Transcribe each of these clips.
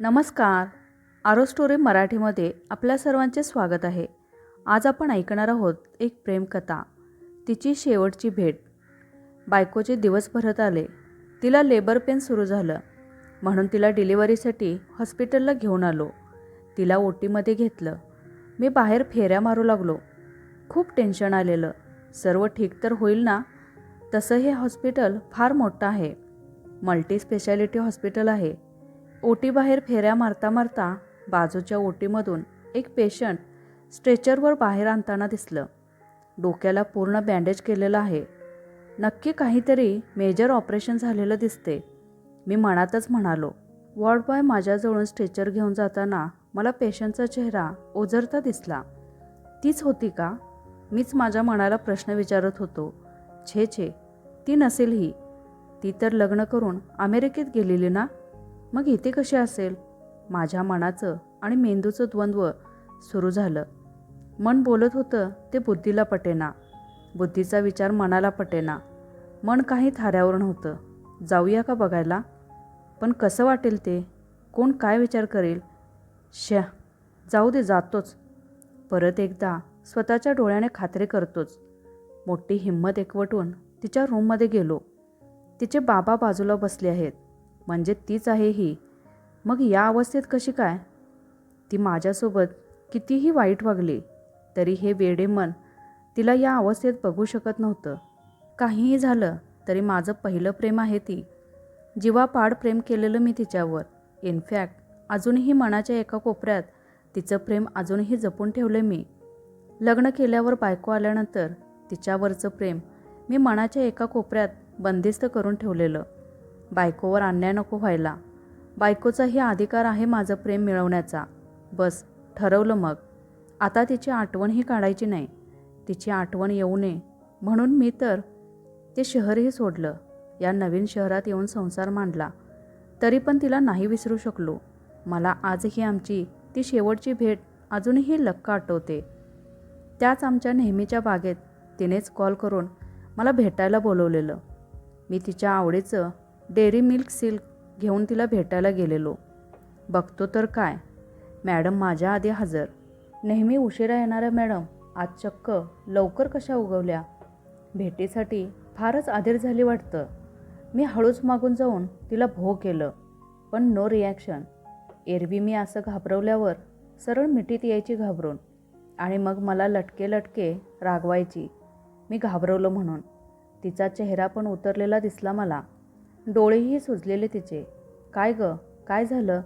नमस्कार. आरो स्टोरी मराठीमध्ये आपल्या सर्वांचे स्वागत आहे. आज आपण ऐकणार आहोत एक प्रेमकथा. तिची शेवटची भेट. बायकोचे दिवस भरत आले. तिला लेबर पेन सुरू झालं. म्हणून तिला डिलिव्हरीसाठी हॉस्पिटलला घेऊन आलो. तिला ओटीमध्ये घेतलं. मी बाहेर फेऱ्या मारू लागलो. खूप टेन्शन आलेलं. सर्व ठीक तर होईल ना? तसं हे हॉस्पिटल फार मोठं आहे. मल्टी स्पेशालिटी हॉस्पिटल आहे. ओटीबाहेर फेऱ्या मारता मारता बाजूच्या ओटीमधून एक पेशंट स्ट्रेचरवर बाहेर आणताना दिसलं. डोक्याला पूर्ण बँडेज केलेलं आहे. नक्की काहीतरी मेजर ऑपरेशन झालेलं दिसते. मी मनातच म्हणालो वॉर्ड बॉय माझ्याजवळून स्ट्रेचर घेऊन जाताना मला पेशंटचा चेहरा ओझरता दिसला. तीच होती का? मीच माझ्या मनाला प्रश्न विचारत होतो. छे छे ती नसेल ही. ती तर लग्न करून अमेरिकेत गेलेली ना? मग इथे कशी असेल? माझ्या मनाचं आणि मेंदूचं द्वंद्व सुरू झालं. मन बोलत होतं ते बुद्धीला पटेना. बुद्धीचा विचार मनाला पटेना. मन काही थाऱ्यावर नव्हतं. जाऊया का बघायला? पण कसं वाटेल ते? कोण काय विचार करेल? श्या जाऊ दे जातोच. परत एकदा स्वतःच्या डोळ्याने खात्री करतोच. मोठी हिंमत एकवटून तिच्या रूममध्ये गेलो. तिचे बाबा बाजूला बसले आहेत. म्हणजे तीच आहे ही. मग या अवस्थेत कशी काय? ती माझ्यासोबत कितीही वाईट वागली तरी हे वेडे मन तिला या अवस्थेत बघू शकत नव्हतं. काहीही झालं तरी माझं पहिलं प्रेम आहे ती. जीवापाड प्रेम केलेलं मी तिच्यावर. इनफॅक्ट अजूनही मनाच्या एका कोपऱ्यात तिचं प्रेम अजूनही जपून ठेवलं मी. लग्न केल्यावर बायको आल्यानंतर तिच्यावरचं प्रेम मी मनाच्या एका कोपऱ्यात बंदिस्त करून ठेवलेलं. बायकोवर अन्याय नको व्हायला. बायकोचाही अधिकार आहे माझं प्रेम मिळवण्याचा. बस ठरवलं मग. आता तिची आठवणही काढायची नाही. तिची आठवण येऊ नये. म्हणून मी तर ते शहरही सोडलं. या नवीन शहरात येऊन संसार मांडला. तरी पण तिला नाही विसरू शकलो. मला आजही आमची ती शेवटची भेट अजूनही लक्क आठवते. त्याच आमच्या नेहमीच्या बागेत तिनेच कॉल करून मला भेटायला बोलवलेलं. मी तिच्या आवडीचं डेअरी मिल्क सिल्क घेऊन तिला भेटायला गेलेलो. बघतो तर काय? मॅडम माझ्या आधी हजर. नेहमी उशिरा येणाऱ्या मॅडम आज चक्क लवकर कशा उगवल्या? भेटीसाठी फारच आधीर झाली वाटतं. मी हळूच मागून जाऊन तिला भो केलं पण नो रिॲक्शन. एरवी मी असं घाबरवल्यावर सरळ मिठीत यायची घाबरून आणि मग मला लटके लटके रागवायची. मी घाबरवलं म्हणून. तिचा चेहरा पण उतरलेला दिसला मला. डोळेही सुजलेले तिचे. काय ग? काय झालं?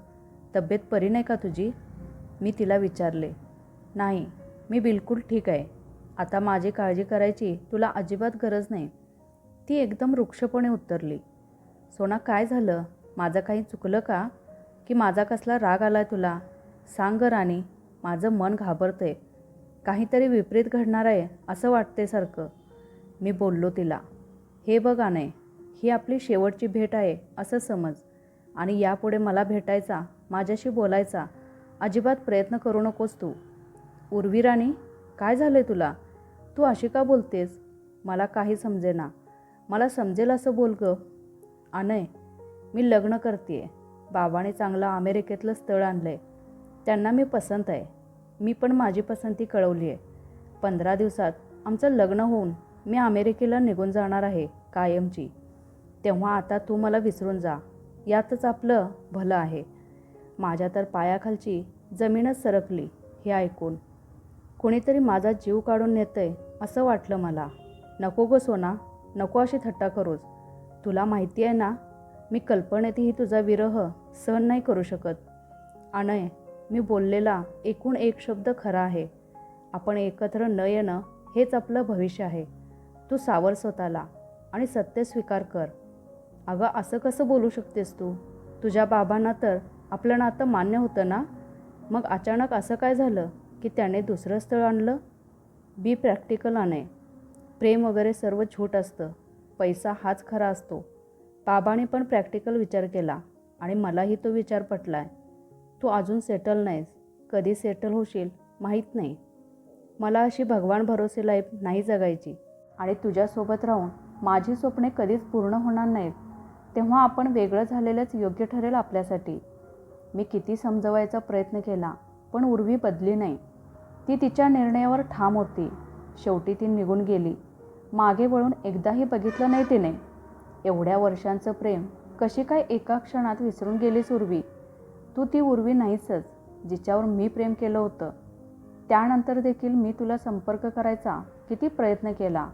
तब्येत परी नाही का तुझी? मी तिला विचारले. नाही मी बिलकुल ठीक आहे. आता माझी काळजी करायची तुला अजिबात गरज नाही. ती एकदम वृक्षपणे उत्तरली. सोना काय झालं? माझं काही चुकलं का? की माझा कसला राग आला आहे तुला? सांग ग राणी माझं मन घाबरतंय. काहीतरी विपरीत घडणार आहे असं वाटते सारखं. मी बोललो तिला. हे बघा नाही ही आपली शेवटची भेट आहे असं समज. आणि यापुढे मला भेटायचा माझ्याशी बोलायचा अजिबात प्रयत्न करू नकोस तू. उर्वी राणी काय झालं आहे तुला? तू अशी का बोलतेस? मला काही समजेना. मला समजेल असं बोल ग. अनय मी लग्न करते बाबाने चांगलं अमेरिकेतलं स्थळ आणलं आहे त्यांना मी पसंत आहे. मी पण माझी पसंती कळवली आहे. पंधरा दिवसात आमचं लग्न होऊन मी अमेरिकेला निघून जाणार आहे कायमची. तेव्हा आता तू मला विसरून जा. यातच आपलं भलं आहे. माझ्या तर पायाखालची जमीनच सरकली हे ऐकून. कोणीतरी माझा जीव काढून नेतंय असं वाटलं मला. नको गो सोना नको अशी थट्टा करूच तुला माहिती आहे ना मी कल्पनेतही तुझा विरह सहन नाही करू शकत. अनय मी बोललेला एकूण एक शब्द खरा आहे. आपण एकत्र न येणं हेच आपलं भविष्य आहे. तू सावर स्वतःला आणि सत्य स्वीकार कर. अगं असं कसं बोलू शकतेस तू? तुझ्या बाबांना तर आपलं नातं मान्य होतं ना? मग अचानक असं काय झालं की त्याने दुसरं स्थळ आणलं? बी प्रॅक्टिकल आणे प्रेम वगैरे सर्व झूट असतं. पैसा हाच खरा असतो. बाबाने पण प्रॅक्टिकल विचार केला आणि मलाही तो विचार पटला आहे तू अजून सेटल नाहीस. कधी सेटल होशील माहीत नाही. मला अशी भगवान भरोसे लाईफ नाही जगायची आणि तुझ्यासोबत राहून माझी स्वप्ने कधीच पूर्ण होणार नाहीत. तेव्हा आपण वेगळं झालेलंच योग्य ठरेल आपल्यासाठी. मी किती समजवायचा प्रयत्न केला पण उर्वी बदली नाही. ती तिच्या निर्णयावर ठाम होती. शेवटी ती निघून गेली. मागे वळून एकदाही बघितलं नाही तिने. एवढ्या वर्षांचं प्रेम कशी काय एका क्षणात विसरून गेलीस उर्वी? तू ती उर्वी नाहीसच जिच्यावर मी प्रेम केलं होतं. त्यानंतर देखील मी तुला संपर्क करायचा किती प्रयत्न केला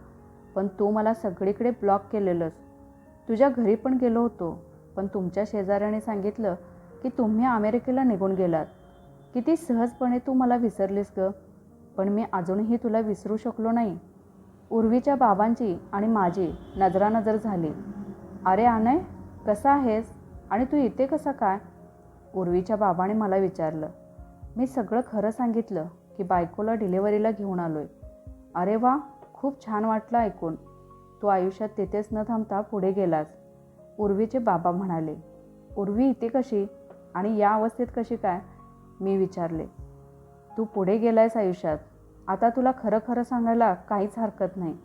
पण तू मला सगळीकडे ब्लॉक केलेलंस. तुझ्या घरी पण गेलो होतो पण तुमच्या शेजाऱ्याने सांगितलं की तुम्ही अमेरिकेला निघून गेलात. किती सहजपणे तू मला विसरलीस ग. पण मी अजूनही तुला विसरू शकलो नाही. उर्वीच्या बाबांची आणि माझी नजरानजर झाली. अरे आनय कसा आहेस? आणि तू इथे कसा काय? उर्वीच्या बाबाने मला विचारलं. मी सगळं खरं सांगितलं की बायकोला डिलेवरीला घेऊन आलो आहे अरे वा खूप छान वाटलं ऐकून. तू आयुष्यात तिथेच न थांबता पुढे गेलास. उर्वीचे बाबा म्हणाले उर्वी इथे कशी? आणि या अवस्थेत कशी काय? मी विचारले तू पुढे गेलायस आयुष्यात. आता तुला खरं खरं सांगायला काहीच हरकत नाही.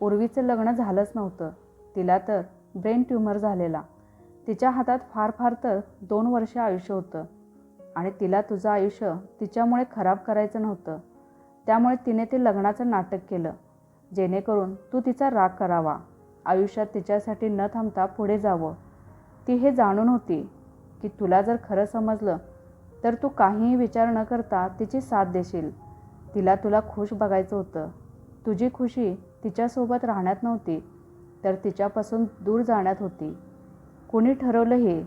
उर्वीचं लग्न झालंच नव्हतं. तिला तर ब्रेन ट्युमर झालेला. तिच्या हातात फार फार तर दोन वर्ष आयुष्य होतं. आणि तिला तुझं आयुष्य तिच्यामुळे खराब करायचं नव्हतं. त्यामुळे तिने ते लग्नाचं नाटक केलं. जेणेकरून तू तिचा राग करावा. आयुष्यात तिच्यासाठी न थांबता पुढे जावं. ती हे जाणून होती की तुला जर खरं समजलं तर तू काहीही विचार न करता तिची साथ देशील. तिला तुला खुश बघायचं होतं. तुझी खुशी तिच्यासोबत राहण्यात नव्हती तर तिच्यापासून दूर जाण्यात होती. कुणी ठरवलं हे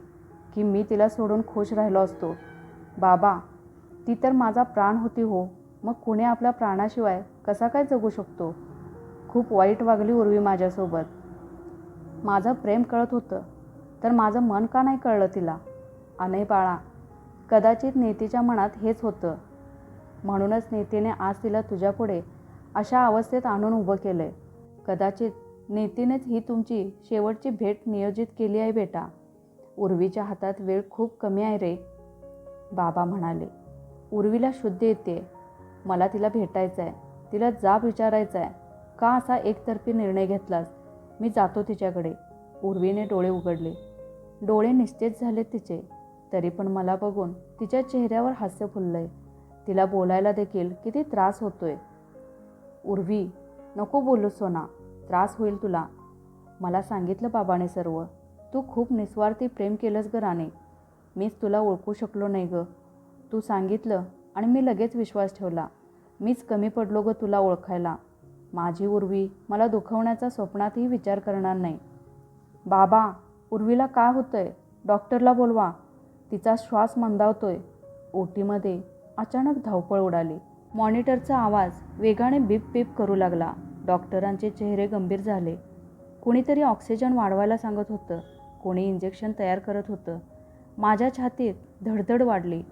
की मी तिला सोडून खुश राहिलो असतो? बाबा ती तर माझा प्राण होती हो. मग कुणी आपल्या प्राणाशिवाय कसा काय जगू शकतो? खूप वाईट वागली उर्वी माझ्यासोबत. माझं प्रेम कळत होतं तर माझं मन का नाही कळलं तिला? अनय बाळा कदाचित नेतीच्या मनात हेच होतं. म्हणूनच नेतीने आज तिला तुझ्यापुढे अशा अवस्थेत आणून उभं केलं आहे कदाचित नेतीनेच ही तुमची शेवटची भेट नियोजित केली आहे बेटा. उर्वीच्या हातात वेळ खूप कमी आहे रे. बाबा म्हणाले उर्वीला शुद्ध येते. मला तिला भेटायचं आहे तिला जाब विचारायचा आहे का असा एकतर्फी निर्णय घेतलास? मी जातो तिच्याकडे. उर्वीने डोळे उघडले. डोळे निश्चित झाले तिचे. तरी पण मला बघून तिच्या चेहऱ्यावर हास्य फुललंय. तिला बोलायला देखील किती त्रास होतोय. उर्वी नको बोलू सोना. त्रास होईल तुला. मला सांगितलं बाबाने सर्व. तू खूप निस्वार्थी प्रेम केलंस ग राणे. मीच तुला ओळखू शकलो नाही ग. तू सांगितलं आणि मी लगेच विश्वास ठेवला. मीच कमी पडलो ग तुला ओळखायला. माझी उर्वी मला दुखवण्याचा स्वप्नातही विचार करणार नाही. बाबा उर्वीला काय होतंय? डॉक्टरला बोलवा. तिचा श्वास मंदावतोय. ओटीमध्ये अचानक धावपळ उडाली. मॉनिटरचा आवाज वेगाने बीप बीप करू लागला. डॉक्टरांचे चेहरे गंभीर झाले. कुणीतरी ऑक्सिजन वाढवायला सांगत होतं. कोणी इंजेक्शन तयार करत होतं. माझ्या छातीत धडधड वाढली.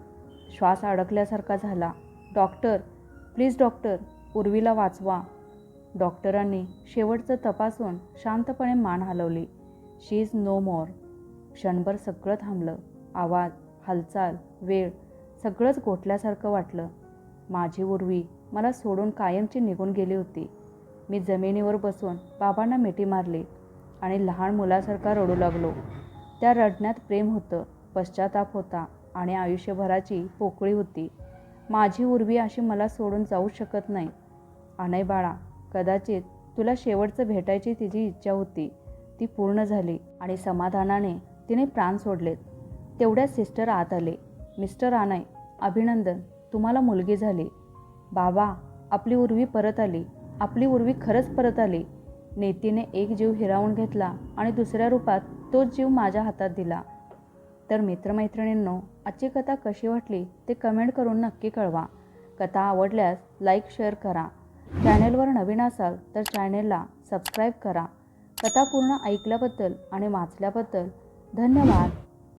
श्वास अडकल्यासारखा झाला. डॉक्टर प्लीज डॉक्टर उर्वीला वाचवा. डॉक्टरांनी शेवटचं तपासून शांतपणे मान हलवली. शी इज नो मोर क्षणभर सगळं थांबलं. आवाज हालचाल वेळ सगळंच गोठल्यासारखं वाटलं. माझी उर्वी मला सोडून कायमची निघून गेली होती. मी जमिनीवर बसून बाबांना मिठी मारली आणि लहान मुलासारखा रडू लागलो. त्या रडण्यात प्रेम होतं पश्चाताप होता आणि आयुष्यभराची पोकळी होती. माझी उर्वी अशी मला सोडून जाऊ शकत नाही. अनय बाळा कदाचित तुला शेवटचं भेटायची तिची इच्छा होती. ती पूर्ण झाली आणि समाधानाने तिने प्राण सोडलेत. तेवढ्या सिस्टर आत आले. मिस्टर आनय अभिनंदन तुम्हाला मुलगी झाली. बाबा आपली उर्वी परत आली. आपली उर्वी खरंच परत आली. नेतीने एक जीव हिरावून घेतला आणि दुसऱ्या रूपात तोच जीव माझ्या हातात दिला. तर मित्रमैत्रिणींनो आजची कथा कशी वाटली ते कमेंट करून नक्की कळवा. कथा आवडल्यास लाईक शेअर करा. चॅनेलवर नवीन असाल तर चॅनेलला सबस्क्राईब करा. कथा पूर्ण ऐकल्याबद्दल आणि वाचल्याबद्दल धन्यवाद.